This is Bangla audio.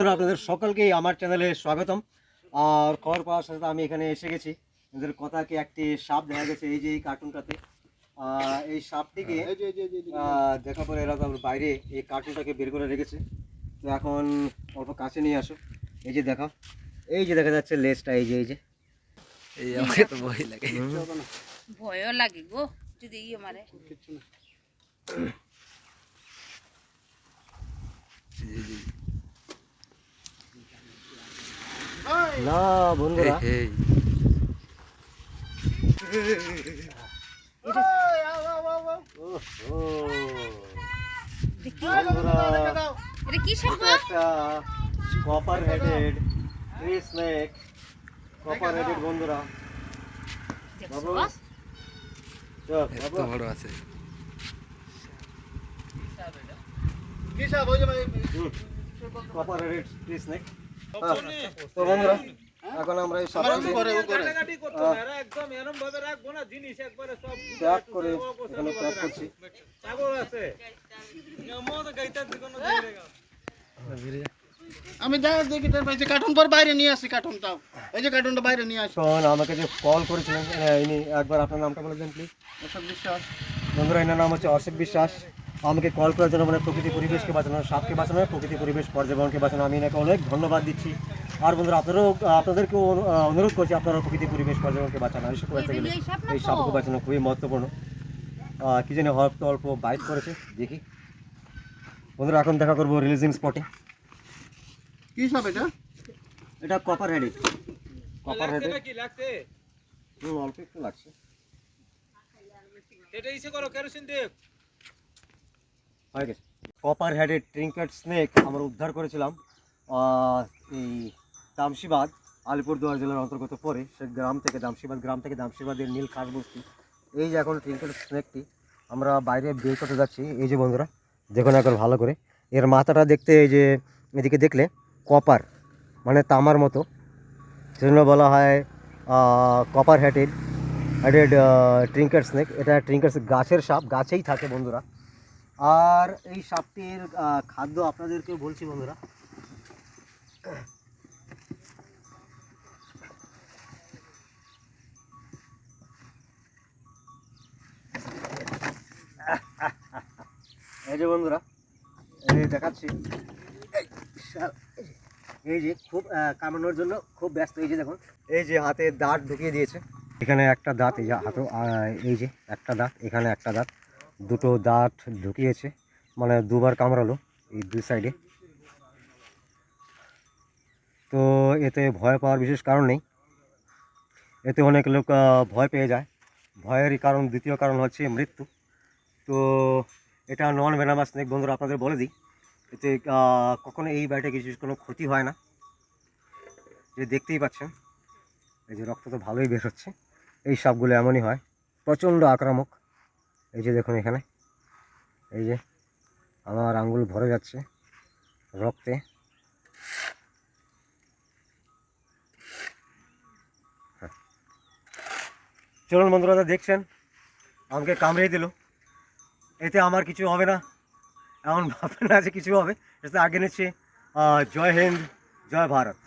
বন্ধুরা, আপনাদের সকলকেই আমার চ্যানেলে স্বাগতম। আর খবর পাওয়ার সাথে আমি এখানে এসে গেছি। এদের কথাকে একটি সাপ দেখা গেছে এই যে এই কার্টুনটাতে এই সাপটিকে দেখা পরে এরা তো বাইরে এই কার্টুনটাকে বের করে রেখেছে। তো এখন অল্প কাছে নিয়ে আসো। এই যে দেখাও। এই যে দেখা যাচ্ছে লেজটা এই যে এই যে। এই আমাকে তো ভয় লাগে। ভয়ও লাগে গো যদি ইয়ে মারে। না। ওহো। বন্ধুরা copper headed tree snake copper headed বন্ধুরা। বড় আছে। কপার হেডেড ট্রি স্নেক তো বন্ধুরা এখন আমরা এই প্যাক করে এখানে প্যাক করছি আমি যা দেখি পাইছি কার্টুন পর বাইরে নিয়ে আসি কার্টুনটাও এই যে কার্টুনটা বাইরে নিয়ে আসি। শোন আমাকে যে কল করেছিলেন ইনি একবার আপনার নামটা বলে দেন প্লিজ অশোক বিশ্বাস। বন্ধুরা এনার নাম হচ্ছে অসিত বিশ্বাস। আমাকে কল করার জন্য মানে প্রকৃতি পরিবেশকে বাঁচানো সাপকে বাঁচানো প্রকৃতি পরিবেশ পর্যাবরণকে বাঁচানো আমি এনাকে অনেক ধন্যবাদ দিচ্ছি। আর বন্ধুরা আপনারাও আপনাদেরকেও অনু- অনুরোধ করছি আপনারা প্রকৃতি পরিবেশ পর্যাবরণকে বাঁচানো। এইসব করতে গেলে এই সাপ সাপকে বাঁচানো খুবই মহত্বপূর্ণ। কি জানি হয়তো অল্প বাইট করেছে দেখি। বন্ধুরা এখন দেখা করব রিলিজিং স্পটে কি সব এটা? এটা কপার হেডেড কপার হেডেড অল্প একটু লাগছে। হয়ে গেছে কপার হেডেড ট্রিঙ্কেট স্নেক আমরা উদ্ধার করেছিলাম এই দামশিবাদ, আলিপুরদুয়ার জেলার অন্তর্গত পরে, সে গ্রাম থেকে দামশিবাদ, গ্রাম থেকে দামশিবাদের নীল কাঠ বস্তি এই যে এখন ট্রিঙ্কেট স্নেকটি আমরা বাইরে বের করতে যাচ্ছি। এই যে বন্ধুরা, দেখুন এখন ভালো করে। এর মাথাটা দেখতে এই যে, এদিকে দেখলে কপার মানে তামার মতো। সেজন্য বলা হয় copper headed headed trinket snake এটা ট্রিঙ্কেট গাছের সাপ, গাছেই থাকে বন্ধুরা। আর এই সাপটির খাদ্য আপনাদেরকেও বলছি বন্ধুরা। এই যে বন্ধুরা, এই দেখাচ্ছি। এই যে খুব কামানোর জন্য খুব ব্যস্ত। এই যে দেখুন, এই যে হাতে দাঁত ঢুকিয়ে দিয়েছে। এখানে একটা দাঁত, এই যে হাতে এই যে একটা দাঁত, এখানে একটা দাঁত। দুটো দাঁত ঢুকিয়েছে মানে দুবার কামড়ালো এই দুই সাইডে তো এতে ভয় পাওয়ার বিশেষ কারণ নেই। এতে অনেক লোক ভয় পেয়ে যায়। ভয়েরই কারণ, দ্বিতীয় কারণ হচ্ছে মৃত্যু। তো এটা নন ভেনামাস স্নেক বন্ধুরা, আপনাদের বলে দিই। এতে কখনো এই বাড়িটা কিছু, কোনো ক্ষতি হয় না। যে দেখতেই পাচ্ছেন, এই যে রক্ত তো ভালোই বের হচ্ছে। এই সাপগুলো এমনই হয়। প্রচণ্ড আক্রামক। এই যে দেখুন এখানে। এই যে আমার আঙ্গুল ভরে যাচ্ছে রক্তে। হ্যাঁ। চলুন বন্ধুরা দেখছেন? আমাকে কামড়িয়ে দিল। এতে আমার কিছু হবে না। এমন ভাবনা আছে, কিছু হবে। এতে আগে নিচ্ছে জয় হিন্দ, জয় ভারত।